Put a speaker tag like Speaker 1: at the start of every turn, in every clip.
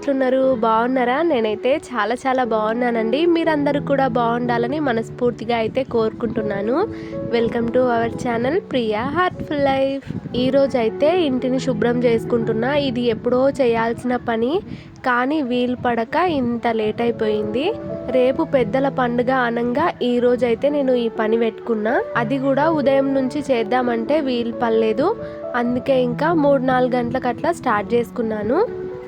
Speaker 1: ఎట్లున్నారు? బాగున్నారా? నేనైతే చాలా చాలా బాగున్నానండి. మీరందరూ కూడా బాగుండాలని మనస్ఫూర్తిగా అయితే కోరుకుంటున్నాను. Welcome to our channel Priya heartful life ఈ అయితే ఇంటిని శుభ్రం చేసుకుంటున్నా. ఇది ఎప్పుడో చేయాల్సిన పని. కానీ వీలు పడక ఇంత లేట్ అయిపోయింది. రేపు పెద్దల పండుగ అనంగా ఈ రోజు అయితే నేను ఈ పని పెట్టుకున్నా. అది కూడా ఉదయం నుంచి చేద్దామంటే వీలు పడలేదు. అందుకే ఇంకా మూడు నాలుగు గంటలకు అట్లా స్టార్ట్ చేసుకున్నాను.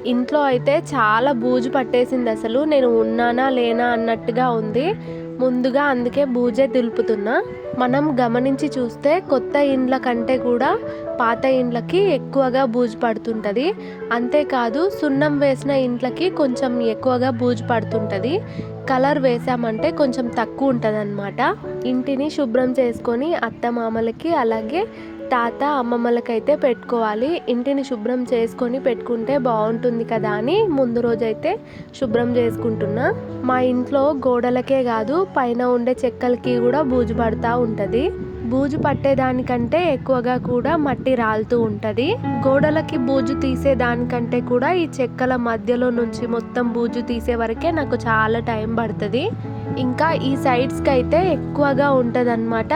Speaker 1: ఇంట్లో అయితే చాలా బూజు పట్టేసింది అసలు. నేను ఉన్నానా లేనా అన్నట్టుగా ఉంది. ముందుగా అందుకే బూజే దులుపుతున్నా. మనం గమనించి చూస్తే కొత్త ఇండ్ల కంటే కూడా పాత ఇండ్లకి ఎక్కువగా బూజు పడుతుంటుంది. అంతేకాదు సున్నం వేసిన ఇండ్లకి కొంచెం ఎక్కువగా బూజు పడుతుంటుంది. కలర్ వేసామంటే కొంచెం తక్కువ ఉంటుంది ఇంటిని శుభ్రం చేసుకొని అత్త మామలకి అలాగే తాత అమ్మమ్మలకైతే పెట్టుకోవాలి. ఇంటిని శుభ్రం చేసుకొని పెట్టుకుంటే బాగుంటుంది కదా అని ముందు రోజైతే శుభ్రం చేసుకుంటున్నా. మా ఇంట్లో గోడలకే కాదు పైన ఉండే చెక్కలకి కూడా బూజు పడుతూ ఉంటుంది. బూజు పట్టేదానికంటే ఎక్కువగా కూడా మట్టి రాలుతూ ఉంటుంది. గోడలకి బూజు తీసేదానికంటే కూడా ఈ చెక్కల మధ్యలో నుంచి మొత్తం బూజు తీసే వరకే నాకు చాలా టైం పడుతుంది. ఇంకా ఈ సైడ్స్కి అయితే ఎక్కువగా ఉంటుంది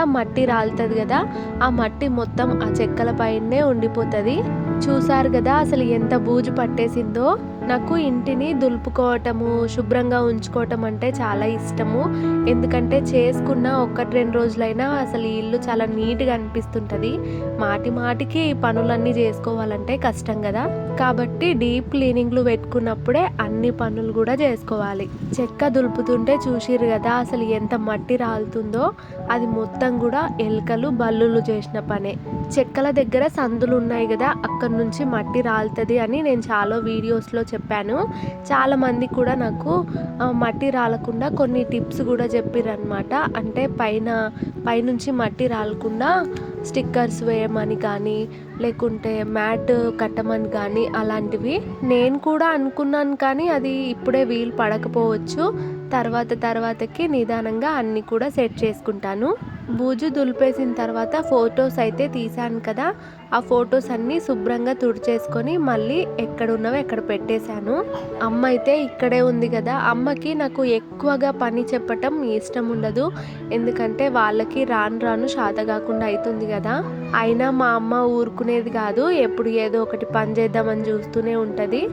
Speaker 1: మట్టి రాలుతుంది కదా ఆ మట్టి మొత్తం ఆ చెక్కల పైనే ఉండిపోతుంది. చూసారు కదా అసలు ఎంత బూజు పట్టేసిందో? నాకు ఇంటిని దులుపుకోవటము శుభ్రంగా ఉంచుకోవటం అంటే చాలా ఇష్టము. ఎందుకంటే చేసుకున్న ఒక్కటి రెండు రోజులైనా అసలు ఇల్లు చాలా నీట్గా అనిపిస్తుంటుంది. మాటి మాటికి ఈ పనులన్నీ చేసుకోవాలంటే కష్టం కదా. కాబట్టి డీప్ క్లీనింగ్లు పెట్టుకున్నప్పుడే అన్ని పనులు కూడా చేసుకోవాలి. చెక్క దులుపుతుంటే చూసిరు కదా అసలు ఎంత మట్టి రాలుతుందో. అది మొత్తం కూడా ఎలుకలు బల్లులు చేసిన పనే. చెక్కల దగ్గర సందులు ఉన్నాయి కదా అక్కడ నుంచి మట్టి రాలుతుంది అని నేను చాలా వీడియోస్లో చెప్పాను. చెప్పాను. చాలామంది కూడా నాకు మట్టి రాలకుండా కొన్ని టిప్స్ కూడా చెప్పారనమాట అంటే పైన పైనుంచి మట్టి రాలకుండా స్టిక్కర్స్ వేయమని కానీ లేకుంటే మ్యాట్ కట్టమని కానీ అలాంటివి. నేను కూడా అనుకున్నాను కానీ అది ఇప్పుడే వీలు పడకపోవచ్చు. తర్వాత తర్వాతకి నిదానంగా అన్నీ కూడా సెట్ చేసుకుంటాను. బూజు దులిపేసిన తర్వాత ఫొటోస్ అయితే తీసాను కదా. ఆ ఫొటోస్ అన్నీ శుభ్రంగా తుడిచేసుకొని మళ్ళీ ఎక్కడ ఉన్నవో ఎక్కడ పెట్టేశాను. అమ్మ అయితే ఇక్కడే ఉంది కదా. అమ్మకి నాకు ఎక్కువగా పని చెప్పటం ఇష్టం ఉండదు. ఎందుకంటే వాళ్ళకి రాను రాను శాత కాకుండా అవుతుంది కదా. అయినా మా అమ్మ ఊరుకునేది కాదు. ఎప్పుడు ఏదో ఒకటి పని చేద్దామని చూస్తూనే ఉంటుంది.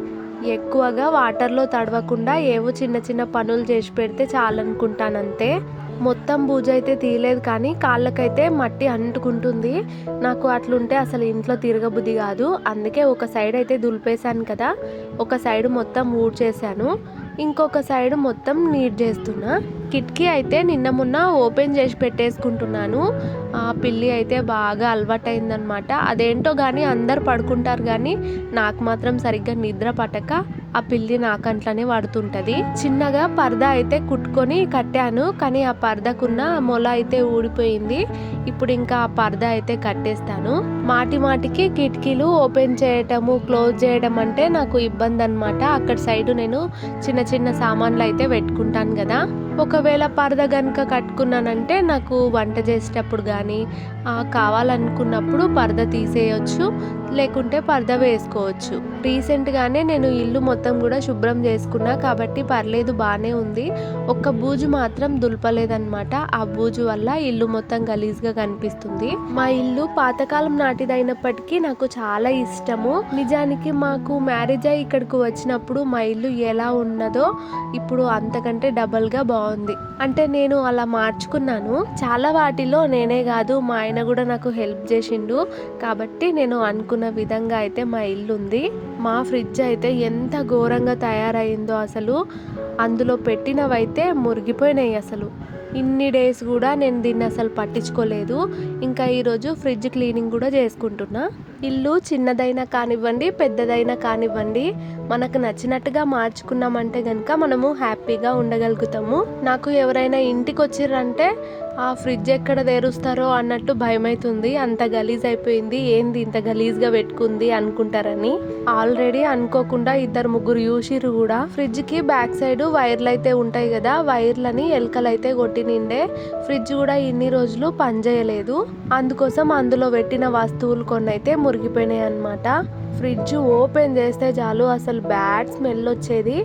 Speaker 1: ఎక్కువగా వాటర్లో తడవకుండా ఏవో చిన్న చిన్న పనులు చేసి పెడితే చాలనుకుంటాను అంతే. మొత్తం బూజు అయితే తీయలేదు కానీ కాళ్ళకైతే మట్టి అంటుకుంటుంది. నాకు అట్లుంటే అసలు ఇంట్లో తిరగబుద్ధి కాదు. అందుకే ఒక సైడ్ అయితే దులిపేశాను కదా. ఒక సైడ్ మొత్తం ఊడ్చేశాను. ఇంకొక సైడ్ మొత్తం నీట్ చేస్తున్నా. కిటికీ అయితే నిన్న మొన్న ఓపెన్ చేసి పెట్టేసుకుంటున్నాను. ఆ పిల్లి అయితే బాగా అలవాటైందనమాట అదేంటో కానీ అందరు పడుకుంటారు కానీ నాకు మాత్రం సరిగ్గా నిద్ర పట్టక ఆ పిల్లి నాకంట్లోనే పడుతుంటుంది చిన్నగా పరదా అయితే కుట్టుకొని కట్టాను కానీ ఆ పరదకున్న మొల అయితే ఊడిపోయింది. ఇప్పుడు ఇంకా ఆ పరదా అయితే కట్టేస్తాను. మాటి మాటికి కిటికీలు ఓపెన్ చేయటము క్లోజ్ చేయడం అంటే నాకు ఇబ్బంది అనమాట అక్కడ సైడ్ నేను చిన్న చిన్న సామాన్లు అయితే పెట్టుకుంటాను కదా. ఒకవేళ పరద కనుక కట్టుకున్నానంటే నాకు వంట చేసేటప్పుడు కానీ కావాలనుకున్నప్పుడు పరద తీసేయచ్చు లేకుంటే పరద వేసుకోవచ్చు. రీసెంట్గానే నేను ఇల్లు మొత్తం కూడా శుభ్రం చేసుకున్నా కాబట్టి పర్లేదు బాగానే ఉంది. ఒక్క బూజు మాత్రం దులపలేదన్నమాట. ఆ బూజు వల్ల ఇల్లు మొత్తం గలీజ్గా కనిపిస్తుంది. మా ఇల్లు పాతకాలం నాటిదైనప్పటికీ నాకు చాలా ఇష్టము. నిజానికి మాకు మ్యారేజ్ అయ్యి ఇక్కడికి వచ్చినప్పుడు మా ఇల్లు ఎలా ఉన్నదో ఇప్పుడు అంతకంటే డబల్గా బాగుంది. అంటే నేను అలా మార్చుకున్నాను. చాలా వాటిలో నేనే కాదు మా ఆయన కూడా నాకు హెల్ప్ చేసిండు. కాబట్టి నేను అనుకున్న విధంగా అయితే మా ఇల్లు ఉంది మా ఫ్రిడ్జ్ అయితే ఎంత ఘోరంగా తయారైందో అసలు అందులో పెట్టినవైతే మురిగిపోయినాయి అసలు. ఇన్ని డేస్ కూడా నేను దీన్ని అసలు పట్టించుకోలేదు. ఇంకా ఈరోజు ఫ్రిడ్జ్ క్లీనింగ్ కూడా చేసుకుంటున్నా. ఇల్లు చిన్నదైనా కానివ్వండి పెద్దదైనా కానివ్వండి మనకు నచ్చినట్టుగా మార్చుకున్నామంటే కనుక మనము హ్యాపీగా ఉండగలుగుతాము. నాకు ఎవరైనా ఇంటికి వచ్చిర్రంటే ఆ ఫ్రిడ్జ్ ఎక్కడ తెరుస్తారో అన్నట్టు భయమవుతుంది అంత గలీజ్ అయిపోయింది. ఏంది ఇంత గలీజ్గా పెట్టుకుంది అనుకుంటారని. ఆల్రెడీ అనుకోకుండా ఇద్దరు ముగ్గురు యూసిరు కూడా ఫ్రిడ్జ్కి బ్యాక్ సైడ్ వైర్లు అయితే ఉంటాయి కదా వైర్లని ఎలకలు అయితే కొట్టి నిండే ఫ్రిడ్జ్ కూడా ఇన్ని రోజులు పనిచేయలేదు. అందుకోసం అందులో పెట్టిన వస్తువులు కొన్ని అయితే మురిగిపోయినాయి అనమాట ఫ్రిడ్జ్ ఓపెన్ చేస్తే చాలు అసలు బ్యాడ్ స్మెల్ వచ్చేది.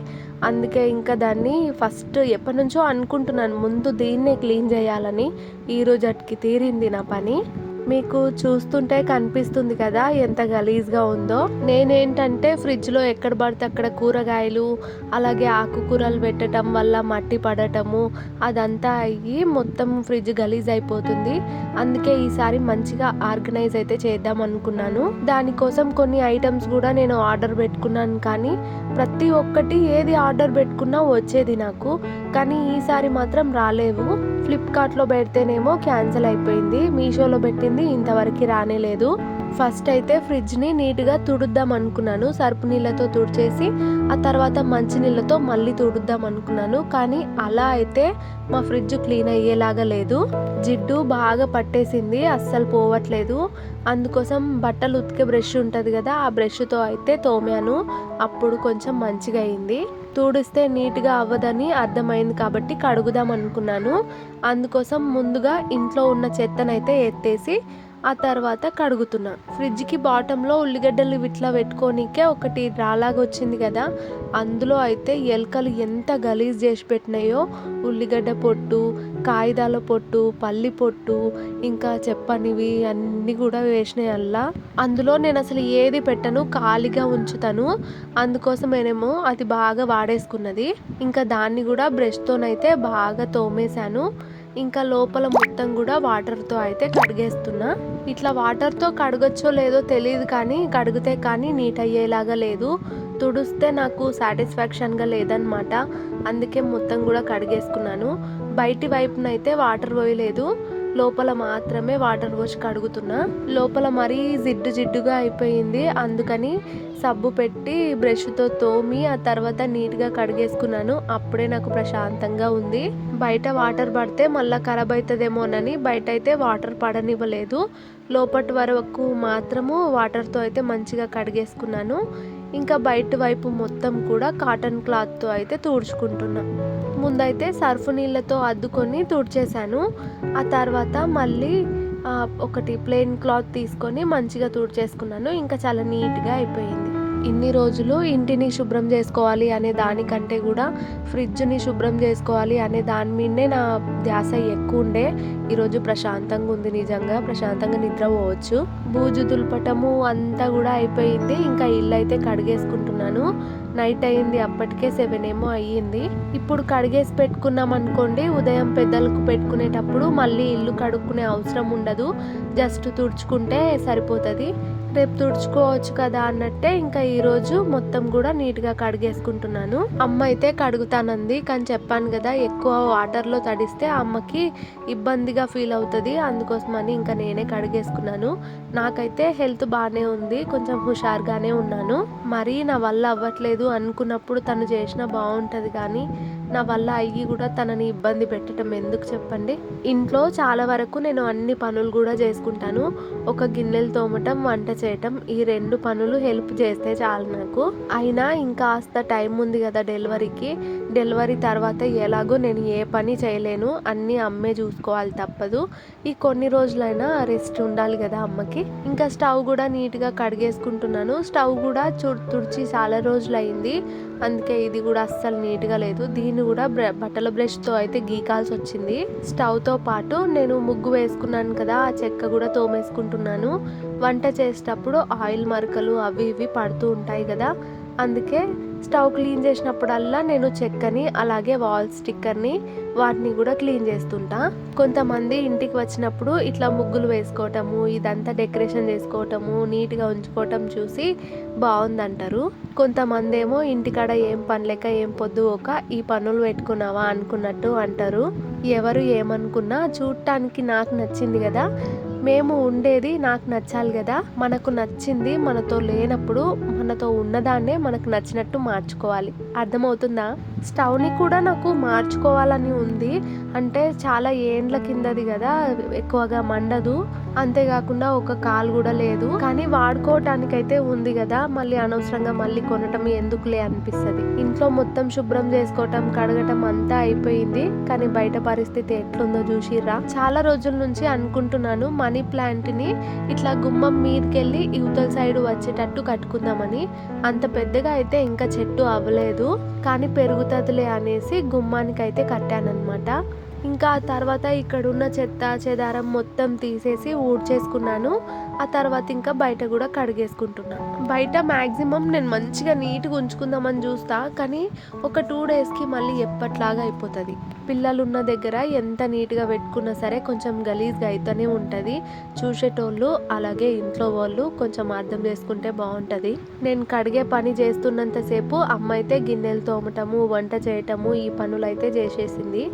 Speaker 1: అందుకే ఇంకా దాన్ని ఫస్ట్ ఎప్పటి నుంచో అనుకుంటున్నాను. ముందు దీన్నే క్లీన్ చేయాలని. ఈ అటుకి తీరింది నా పని. మీకు చూస్తుంటే కనిపిస్తుంది కదా ఎంత గలీజ్గా ఉందో. నేనేంటంటే ఫ్రిడ్జ్లో ఎక్కడ పడితే అక్కడ కూరగాయలు అలాగే ఆకుకూరలు పెట్టడం వల్ల మట్టి పడటము అదంతా అయ్యి మొత్తం ఫ్రిడ్జ్ గలీజ్ అయిపోతుంది. అందుకే ఈసారి మంచిగా ఆర్గనైజ్ అయితే చేద్దాం అనుకున్నాను. దానికోసం కొన్ని ఐటమ్స్ కూడా నేను ఆర్డర్ పెట్టుకున్నాను కానీ ప్రతి ఒక్కటి ఏది ఆర్డర్ పెట్టుకున్నా వచ్చేది నాకు. కానీ ఈసారి మాత్రం రాలేవు. ఫ్లిప్కార్ట్లో పెడితేనేమో క్యాన్సిల్ అయిపోయింది. మీషోలో పెట్టింది ఇంతవరకు రానే లేదు. ఫస్ట్ అయితే ఫ్రిడ్జ్ని నీట్గా తుడుద్దాం అనుకున్నాను. సర్పు నీళ్ళతో తుడిచేసి ఆ తర్వాత మంచి నీళ్ళతో మళ్ళీ తుడుద్దాం అనుకున్నాను. కానీ అలా అయితే మా ఫ్రిడ్జ్ క్లీన్ అయ్యేలాగా లేదు. జిడ్డు బాగా పట్టేసింది అస్సలు పోవట్లేదు. అందుకోసం బట్టలు ఉతికే బ్రష్ ఉంటుంది కదా ఆ బ్రష్తో అయితే తోమాను. అప్పుడు కొంచెం మంచిగా అయింది. తుడిస్తే నీట్గా అవ్వదని అర్థమైంది కాబట్టి కడుగుదాం అనుకున్నాను. అందుకోసం ముందుగా ఇంట్లో ఉన్న చెత్తనైతే ఎత్తేసి ఆ తర్వాత కడుగుతున్నా. ఫ్రిడ్జ్కి బాటంలో ఉల్లిగడ్డలు ఇట్లా పెట్టుకోనికే ఒకటి రాలాగా వచ్చింది కదా అందులో అయితే ఎలకలు ఎంత గలీజ్ చేసి పెట్టినాయో ఉల్లిగడ్డ పొట్టు కాగితాల పొట్టు పల్లి పొట్టు ఇంకా చెప్పనివి అన్నీ కూడా వేసినాయి అల్లా అందులో నేను అసలు ఏది పెట్టను ఖాళీగా ఉంచుతాను. అందుకోసమేనేమో అది బాగా వాడేసుకున్నది. ఇంకా దాన్ని కూడా బ్రష్తోనైతే బాగా తోమేశాను. ఇంకా లోపల మొత్తం కూడా వాటర్తో అయితే కడిగేస్తున్నా. ఇట్లా వాటర్తో కడగచ్చో లేదో తెలియదు కానీ కడిగితే కానీ నీట్ అయ్యేలాగా లేదు. తుడిస్తే నాకు సాటిస్ఫాక్షన్గా లేదనమాట అందుకే మొత్తం కూడా కడిగేసుకున్నాను. బయటి వైపునైతే వాటర్ పోయలేదు. లోపల మాత్రమే వాటర్ పోసి కడుగుతున్నా. లోపల మరీ జిడ్డు జిడ్డుగా అయిపోయింది. అందుకని సబ్బు పెట్టి బ్రష్తో తోమి ఆ తర్వాత నీట్గా కడిగేసుకున్నాను. అప్పుడే నాకు ప్రశాంతంగా ఉంది. బయట వాటర్ పడితే మళ్ళీ ఖరాబ్ అవుతుందేమోనని బయట అయితే వాటర్ పడనివ్వలేదు. లోపటి వరకు మాత్రము వాటర్తో అయితే మంచిగా కడిగేసుకున్నాను. ఇంకా బయట వైపు మొత్తం కూడా కాటన్ క్లాత్తో అయితే తుడుచుకుంటున్నా. ముందైతే సర్ఫ్ నీళ్ళతో అద్దుకొని తుడిచేశాను. ఆ తర్వాత మళ్ళీ ఒకటి ప్లెయిన్ క్లాత్ తీసుకొని మంచిగా తుడిచేసుకున్నాను. ఇంకా చాలా నీట్గా అయిపోయింది. ఇన్ని రోజులు ఇంటిని శుభ్రం చేసుకోవాలి అనే దానికంటే కూడా ఫ్రిడ్జ్ని శుభ్రం చేసుకోవాలి అనే దాని మీదనే నా ధ్యాస ఎక్కువ ఉండే ఈరోజు ప్రశాంతంగా ఉంది నిజంగా. ప్రశాంతంగా నిద్రపోవచ్చు. బూజు దులపటము అంతా కూడా అయిపోయింది. ఇంకా ఇల్లు అయితే కడిగేసుకుంటున్నాను. నైట్ అయింది అప్పటికే సెవెన్ ఏమో అయ్యింది. ఇప్పుడు కడిగేసి పెట్టుకున్నాం అనుకోండి ఉదయం పెద్దలకు పెట్టుకునేటప్పుడు మళ్ళీ ఇల్లు కడుక్కునే అవసరం ఉండదు. జస్ట్ తుడుచుకుంటే సరిపోతుంది. రేపు తుడుచుకోవచ్చు కదా అన్నట్టే ఇంకా ఈరోజు మొత్తం కూడా నీట్గా కడిగేసుకుంటున్నాను. అమ్మ అయితే కడుగుతానంది కానీ చెప్పాను కదా ఎక్కువ వాటర్లో తడిస్తే అమ్మకి ఇబ్బందిగా ఫీల్ అవుతుంది అందుకోసమని ఇంకా నేనే కడిగేసుకున్నాను. నాకైతే హెల్త్ బాగానే ఉంది కొంచెం హుషారుగానే ఉన్నాను. మరీ నా వల్ల అవ్వట్లేదు అనుకున్నప్పుడు తను చేసినా బాగుంటుంది కానీ నా వల్ల అయ్యి కూడా తనని ఇబ్బంది పెట్టడం ఎందుకు చెప్పండి? ఇంట్లో చాలా వరకు నేను అన్ని పనులు కూడా చేసుకుంటాను. ఒక గిన్నెలు తోమటం వంట చేయటం ఈ రెండు పనులు హెల్ప్ చేస్తే చాలు నాకు. అయినా ఇంకాస్త టైం ఉంది కదా డెలివరీకి. డెలివరీ తర్వాత ఎలాగో నేను ఏ పని చేయలేను అన్నీ అమ్మే చూసుకోవాలి తప్పదు. ఈ కొన్ని రోజులైనా రెస్ట్ ఉండాలి కదా అమ్మకి. ఇంకా స్టవ్ కూడా నీట్గా కడిగేసుకుంటున్నాను. స్టవ్ కూడా చు తుడిచి చాలా రోజులు అయింది అందుకే ఇది కూడా అస్సలు నీట్గా లేదు. దీన్ని కూడా బ్ర బట్టల బ్రష్తో అయితే గీకాల్సి వచ్చింది. స్టవ్తో పాటు నేను ముగ్గు వేసుకున్నాను కదా ఆ చెక్క కూడా తోమేసుకుంటున్నాను. వంట చేసేటప్పుడు ఆయిల్ మరకలు అవి ఇవి పడుతూ ఉంటాయి కదా అందుకే స్టవ్ క్లీన్ చేసినప్పుడల్లా నేను చెక్కని అలాగే వాల్ స్టిక్కర్ని వాటిని కూడా క్లీన్ చేస్తుంటా. కొంతమంది ఇంటికి వచ్చినప్పుడు ఇట్లా ముగ్గులు వేసుకోవటము ఇదంతా డెకరేషన్ చేసుకోవటము నీట్గా ఉంచుకోవటం చూసి బాగుందంటారు కొంతమంది ఏమో ఇంటికాడ ఏం పని లేక ఏం పొద్దు ఒక ఈ పనులు పెట్టుకున్నావా అనుకున్నట్టు అంటారు. ఎవరు ఏమనుకున్నా చూడటానికి నాకు నచ్చింది కదా మేము ఉండేది నాకు నచ్చాలి కదా మనకు నచ్చింది మనతో లేనప్పుడు మనతో ఉన్నదాన్నే మనకు నచ్చినట్టు మార్చుకోవాలి. అర్థమవుతుందా? స్టవ్ని కూడా నాకు మార్చుకోవాలని ఉంది. అంటే చాలా ఏండ్ల కిందది కదా ఎక్కువగా మండదు. అంతేకాకుండా ఒక కాలు కూడా లేదు. కానీ వాడుకోవటానికైతే ఉంది కదా మళ్ళీ అనవసరంగా మళ్ళీ కొనటం ఎందుకులే అనిపిస్తుంది. ఇంట్లో మొత్తం శుభ్రం చేసుకోవటం కడగటం అంతా అయిపోయింది. కానీ బయట పరిస్థితి ఎట్లుందో చూసిర్రా? చాలా రోజుల నుంచి అనుకుంటున్నాను మనీ ప్లాంట్ని ఇట్లా గుమ్మం మీదకెళ్ళి యువతల సైడ్ వచ్చేటట్టు కట్టుకుందామని. అంత పెద్దగా అయితే ఇంకా చెట్టు అవ్వలేదు. కానీ పెరుగుతుందిలే అనేసి గుమ్మానికి అయితే కట్టానన్నమాట. ఇంకా ఆ తర్వాత ఇక్కడ ఉన్న చెత్త చెదారం మొత్తం తీసేసి ఊడ్చేసుకున్నాను. ఆ తర్వాత ఇంకా బయట కూడా కడిగేసుకుంటున్నాను. బయట మ్యాక్సిమం నేను మంచిగా నీట్గా ఉంచుకుందామని చూస్తా కానీ ఒక టూ డేస్కి మళ్ళీ ఎప్పట్లాగా అయిపోతుంది. పిల్లలు ఉన్న దగ్గర ఎంత నీట్గా పెట్టుకున్నా సరే కొంచెం గలీజ్గా అయితేనే ఉంటుంది. చూసేటోళ్ళు అలాగే ఇంట్లో వాళ్ళు కొంచెం అర్థం చేసుకుంటే బాగుంటుంది. నేను కడిగే పని చేస్తున్నంతసేపు అమ్మ అయితే గిన్నెలు తోమటము వంట చేయటము ఈ పనులు అయితే చేసేసింది.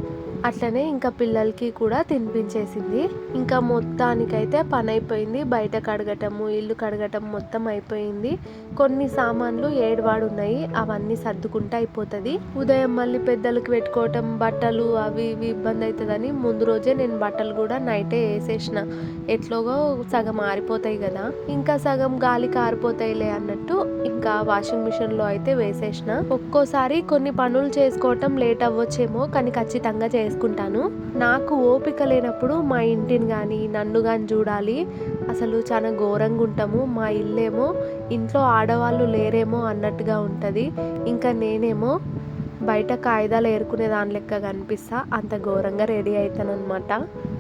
Speaker 1: అట్లనే ఇంకా పిల్లలకి కూడా తినిపించేసింది. ఇంకా మొత్తానికైతే పని అయిపోయింది బయట కడగటము ఇల్లు కడగటం మొత్తం అయిపోయింది. కొన్ని సామాన్లు ఏడువాడు ఉన్నాయి అవన్నీ సర్దుకుంటే అయిపోతుంది. ఉదయం మళ్ళీ పెద్దలకు పెట్టుకోవటం బట్టలు అవి ఇవి ఇబ్బంది అవుతుందని ముందు రోజే నేను బట్టలు కూడా నైటే వేసేసిన. ఎట్లోగో సగం ఆరిపోతాయి కదా. ఇంకా సగం గాలి కారిపోతాయిలే అన్నట్టు ఇంకా వాషింగ్ మిషన్లో అయితే వేసేసిన. ఒక్కోసారి కొన్ని పనులు చేసుకోవటం లేట్ అవ్వచ్చేమో కానీ ఖచ్చితంగా చేసుకుంటాను నాకు ఓపిక లేనప్పుడు మా ఇంటిని కానీ నన్ను కానీ చూడాలి. అసలు చాలా ఘోరంగా ఉంటాము. మా ఇల్లేమో ఇంట్లో ఆడవాళ్ళు లేరేమో అన్నట్టుగా ఉంటుంది. ఇంకా నేనేమో బయట కాగితాలు ఏరుకునే దాని లెక్క కనిపిస్తా. అంత ఘోరంగా రెడీ అవుతానమాట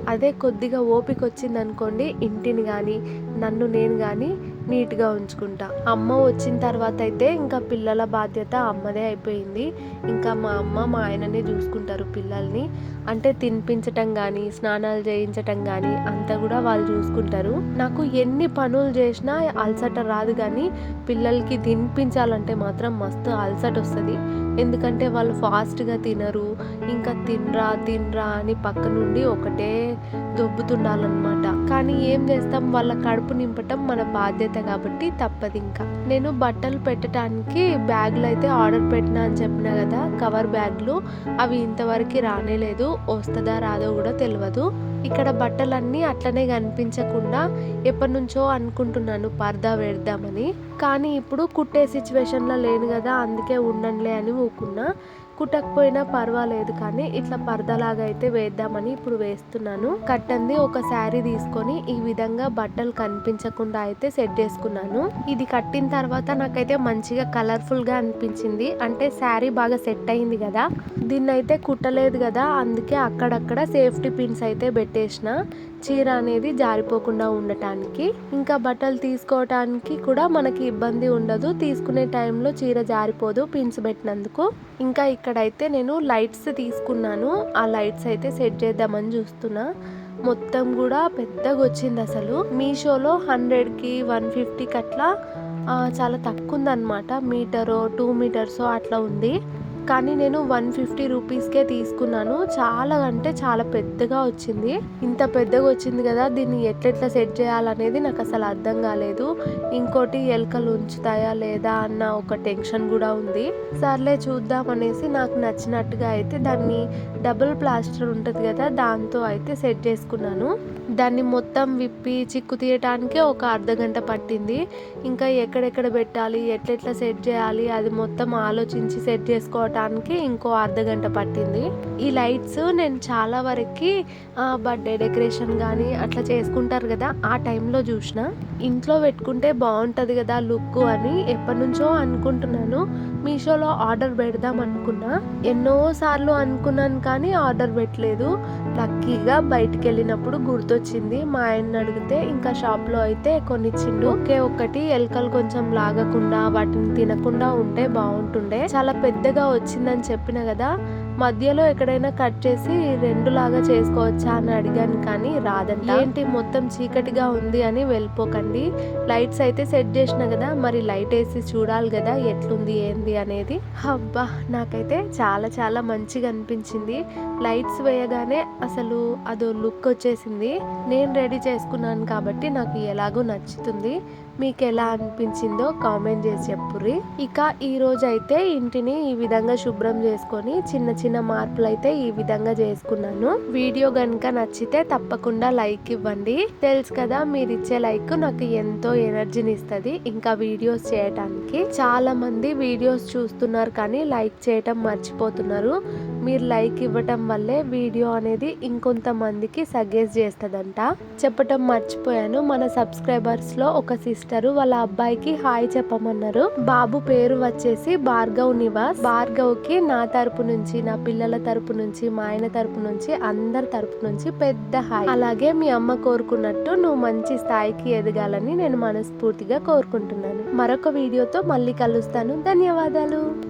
Speaker 1: అదే కొద్దిగా ఓపిక వచ్చింది అనుకోండి ఇంటిని కానీ నన్ను నేను కానీ నీట్గా ఉంచుకుంటా. అమ్మ వచ్చిన తర్వాత అయితే ఇంకా పిల్లల బాధ్యత అమ్మదే అయిపోయింది. ఇంకా మా అమ్మ మా ఆయననే చూసుకుంటారు పిల్లల్ని. అంటే తినిపించటం కానీ స్నానాలు చేయించటం కానీ అంతా కూడా వాళ్ళు చూసుకుంటారు. నాకు ఎన్ని పనులు చేసినా అలసట రాదు కానీ పిల్లలకి తినిపించాలంటే మాత్రం మస్తు అలసట వస్తుంది ఎందుకంటే వాళ్ళు ఫాస్ట్గా తినరు. ఇంకా తినరా తినరా అని పక్క నుండి ఒకటే దొబ్బుతుండాలన్నమాట. కానీ ఏం చేస్తాం వాళ్ళ కడుపు నింపటం మన బాధ్యత కాబట్టి తప్పదు ఇంకా. నేను బట్టలు పెట్టడానికి బ్యాగ్లు అయితే ఆర్డర్ పెట్టినా అని చెప్పిన కదా కవర్ బ్యాగ్లు అవి ఇంతవరకు రానేలేదు వస్తుందా రాదో కూడా తెలియదు ఇక్కడ బట్టలన్నీ అట్లనే కనిపించకుండా ఎప్పటి నుంచో అనుకుంటున్నాను పర్దా పెడదామని కానీ ఇప్పుడు కుట్టే సిచ్యువేషన్లో లేను కదా అందుకే ఉండంలే అని ఊకున్నా. కుట్టకపోయినా పర్వాలేదు కానీ ఇట్లా పరదలాగా అయితే వేద్దామని ఇప్పుడు వేస్తున్నాను. కట్టంది ఒక శారీ తీసుకొని ఈ విధంగా బట్టలు కనిపించకుండా అయితే సెట్ చేసుకున్నాను. ఇది కట్టిన తర్వాత నాకైతే మంచిగా కలర్ఫుల్గా అనిపించింది. అంటే శారీ బాగా సెట్ అయింది కదా దీన్ని అయితే కుట్టలేదు కదా అందుకే అక్కడక్కడ సేఫ్టీ పిన్స్ అయితే పెట్టేసిన. చీర అనేది జారిపోకుండా ఉండటానికి ఇంకా బట్టలు తీసుకోవటానికి కూడా మనకి ఇబ్బంది ఉండదు. తీసుకునే టైంలో చీర జారిపోదు పిన్స్ పెట్టినందుకు. ఇంకా ఇక్కడైతే నేను లైట్స్ తీసుకున్నాను. ఆ లైట్స్ అయితే సెట్ చేద్దామని చూస్తున్నా. మొత్తం కూడా పెద్దగా వచ్చింది అసలు. మీషోలో హండ్రెడ్కి వన్ ఫిఫ్టీకి అట్లా చాలా తక్కువ ఉందన్నమాట. మీటరో టూ మీటర్సో అట్లా ఉంది. కానీ నేను వన్ ఫిఫ్టీ రూపీస్కే తీసుకున్నాను. చాలా అంటే చాలా పెద్దగా వచ్చింది. ఇంత పెద్దగా వచ్చింది కదా దీన్ని ఎట్లెట్లా సెట్ చేయాలనేది నాకు అసలు అర్థం కాలేదు. ఇంకోటి ఎలుకలు ఉంచుతాయా లేదా అన్న ఒక టెన్షన్ కూడా ఉంది. సర్లే చూద్దాం అనేసి నాకు నచ్చినట్టుగా అయితే దాన్ని డబుల్ ప్లాస్టర్ ఉంటుంది కదా దాంతో అయితే సెట్ చేసుకున్నాను. దాన్ని మొత్తం విప్పి చిక్కు తీయటానికే ఒక అర్ధ గంట పట్టింది. ఇంకా ఎక్కడెక్కడ పెట్టాలి ఎట్లెట్లా సెట్ చేయాలి అది మొత్తం ఆలోచించి సెట్ చేసుకోవటానికి ఇంకో అర్ధ గంట పట్టింది. ఈ లైట్స్ నేను చాలా వరకు బర్త్డే డెకరేషన్ కానీ అట్లా చేసుకుంటారు కదా ఆ టైంలో చూసిన. ఇంట్లో పెట్టుకుంటే బాగుంటుంది కదా లుక్ అని ఎప్పటి నుంచో అనుకుంటున్నాను. మీషోలో ఆర్డర్ పెడదాం అనుకున్నా. ఎన్నోసార్లు అనుకున్నాను కానీ ఆర్డర్ పెట్టలేదు. లక్కీగా బయటికి వెళ్ళినప్పుడు గుర్తొచ్చింది. మా ఆయన అడిగితే ఇంకా షాప్లో అయితే కొనిచ్చిండు. ఒకే ఒకటి ఎలుకలు కొంచెం లాగకుండా వాటిని తినకుండా ఉంటే బాగుంటుండే. చాలా పెద్దగా వచ్చిందని చెప్పిన కదా మధ్యలో ఎక్కడైనా కట్ చేసి రెండు లాగా చేసుకోవచ్చా అని అడిగాను కానీ రాదంట. ఏంటి? మొత్తం చీకటిగా ఉంది అని వెళ్ళిపోకండి. లైట్స్ అయితే సెట్ చేసిన కదా మరి లైట్ వేసి చూడాలి కదా ఎట్లుంది ఏంది అనేది. అబ్బా నాకైతే చాలా చాలా మంచిగా అనిపించింది. లైట్స్ వేయగానే అసలు అదో లుక్ వచ్చేసింది. నేను రెడీ చేసుకున్నాను కాబట్టి నాకు ఎలాగో నచ్చుతుంది. మీకు ఎలా అనిపించిందో కామెంట్ చేసి చెప్పుర్రి. ఇక ఈ రోజు అయితే ఇంటిని ఈ విధంగా శుభ్రం చేసుకొని చిన్న చిన్న మార్పులు అయితే ఈ విధంగా చేసుకున్నాను. వీడియో గనుక నచ్చితే తప్పకుండా లైక్ ఇవ్వండి. తెలుసు కదా మీరు ఇచ్చే లైక్ నాకు ఎంతో ఎనర్జీని ఇస్తుంది ఇంకా వీడియోస్ చేయటానికి చాలా మంది వీడియోస్ చూస్తున్నారు కానీ లైక్ చేయటం మర్చిపోతున్నారు. మీరు లైక్ ఇవ్వటం వల్లే వీడియో అనేది ఇంకొంతమందికి సజెస్ట్ చేస్తుందంట. చెప్పటం మర్చిపోయాను. మన సబ్స్క్రైబర్స్లో ఒక సిస్టర్ వాళ్ళ అబ్బాయికి హాయ్ చెప్పమన్నారు. బాబు పేరు వచ్చేసి భార్గవ్ నివాస్. భార్గవ్కి నా తరపు నుంచి నా పిల్లల తరపు నుంచి మా ఆయన తరపు నుంచి అందరి తరపు నుంచి పెద్ద హాయ్. అలాగే మీ అమ్మ కోరుకున్నట్టు నువ్వు మంచి స్థాయికి ఎదగాలని నేను మనస్ఫూర్తిగా కోరుకుంటున్నాను. మరొక వీడియోతో మళ్ళీ కలుస్తాను. ధన్యవాదాలు.